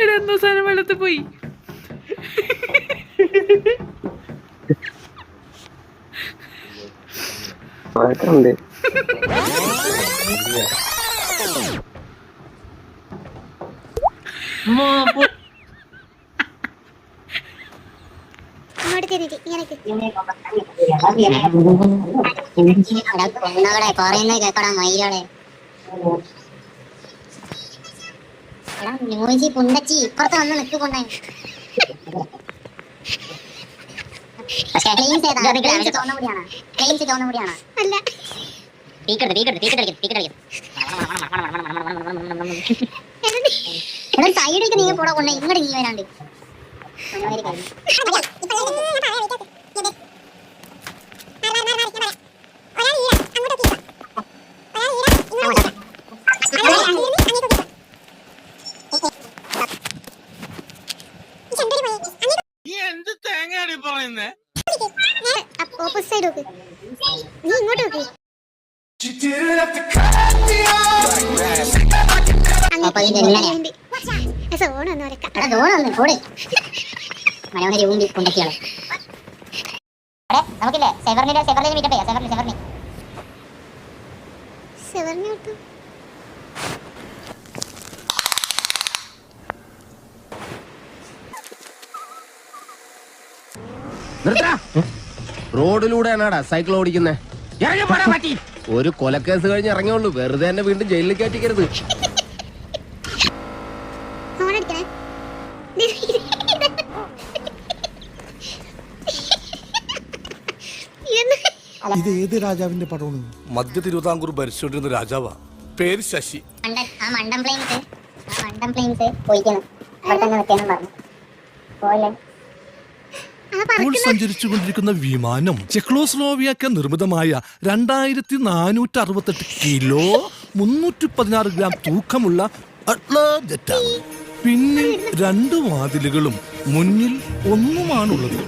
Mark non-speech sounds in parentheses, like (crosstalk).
എടാ എന്തോ സാധനം വെള്ളത്തിൽ പോയി. പറയുന്നത് കേക്കടാ മയിലോടെ എടാ ന്യൂജി പുണ്ടച്ചി ഇപ്പുറത്ത് വന്ന് കൊണ്ടേ എടാ സൈഡിലേക്ക് നീ പോടാ കൊണ്ടേ ഇങ്ങോട്ട് നീ വരാണ്ട്. (laughs) നീ എന്ത് തേങ്ങയാണ് പറയുന്നേ? ഓപ്പോസിറ്റ് സൈഡ് നോക്ക്. നീ ഇങ്ങോട്ട് നോക്ക്. മനോഹരി ഊമ്പി പുണ്ടക്കിയാണ് എടേ നമുക്കില്ലേ? സെവർണിന്റെ സെവറിനെ മീറ്റപ്പ് ചെയ്യാം. സെവർണി സെവർണി. സെവറിനെ റോഡിലൂടെയാണാടാ സൈക്കിൾ ഓടിക്കുന്നേ. ഒരു കൊലക്കേസ് കഴിഞ്ഞ് ഇറങ്ങിയുള്ളൂ. വെറുതെ എന്നെ വീണ്ടും ജയിലിൽ കയറ്റിക്കരുത്. ഇത് ഏത് രാജാവിന്റെ പടമാണ്? മധ്യ തിരുവിതാംകൂർ ഭരിച്ചുകൊണ്ടിരുന്ന രാജാവാ. പേര് ശശി. മണ്ടൻ ആ മണ്ടൻ പ്ലെയിൻസ് ആ മണ്ടൻ പ്ലെയിൻസ് പോയിക്കണം അവിടെ തന്നെ പറഞ്ഞു. പോലെ ഇപ്പോൾ സഞ്ചരിച്ചു കൊണ്ടിരിക്കുന്ന വിമാനം ചെക്ലോസ്ലോവിയക്ക് നിർമ്മിതമായ രണ്ടായിരത്തി നാനൂറ്റി അറുപത്തെട്ട് കിലോ മുന്നൂറ്റി പതിനാറ് ഗ്രാം തൂക്കമുള്ള പിന്നിൽ രണ്ട് വാതിലുകളും മുന്നിൽ ഒന്നുമാണുള്ളത്.